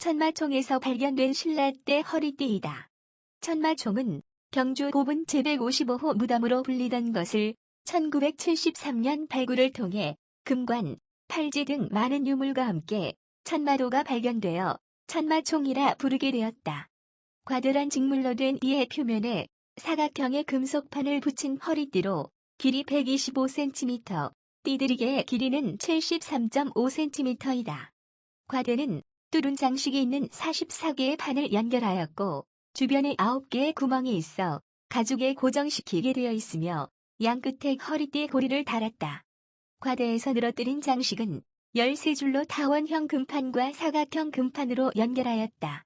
천마총에서 발견된 신라때 허리띠이다. 천마총은 경주 고분 제155호 무덤으로 불리던 것을 1973년 발굴을 통해 금관, 팔찌 등 많은 유물과 함께 천마도가 발견되어 천마총이라 부르게 되었다. 과들한 직물로 된 이의 표면에 사각형의 금속판을 붙인 허리띠로 길이 125cm, 띠들이게의 길이는 73.5cm이다. 과대는 뚫은 장식이 있는 44개의 판을 연결하였고 주변에 9개의 구멍이 있어 가죽에 고정시키게 되어 있으며 양끝에 허리띠에 고리를 달았다. 과대에서 늘어뜨린 장식은 13줄로 타원형 금판과 사각형 금판으로 연결하였다.